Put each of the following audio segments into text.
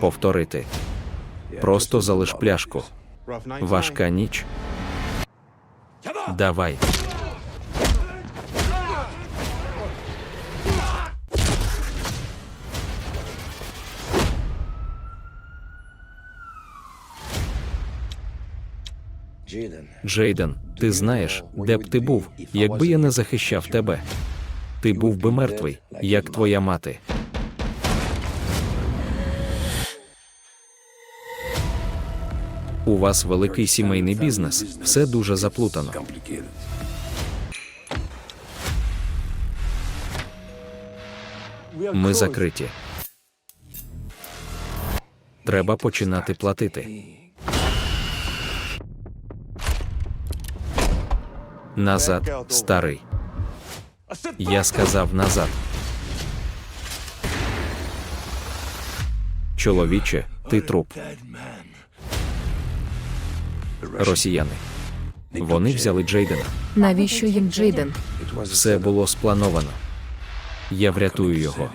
Повторити. Просто залиш пляшку. Важка ніч. Давай. Джейден, ти знаєш, де б ти був, якби я не захищав тебе. Ти був би мертвий, як твоя мати. У вас великий сімейний бізнес, все дуже заплутано. Ми закриті. Треба починати платити. Назад, старий. Я сказав назад. Чоловіче, ти труп. Росіяни. Вони взяли Джейдена. Навіщо їм Джейден? Все було сплановано. Я врятую його.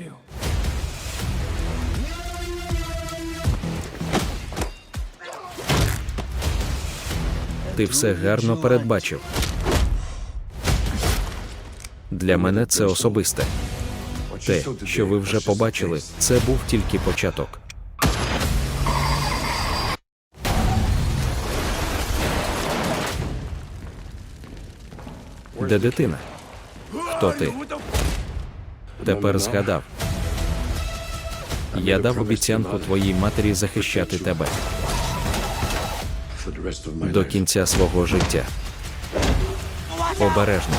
Ти все гарно передбачив. Для мене це особисте. Те, що ви вже побачили, це був тільки початок. Де дитина? Хто ти? Тепер згадав. Я дав обіцянку твоїй матері захищати тебе до кінця свого життя. Обережно.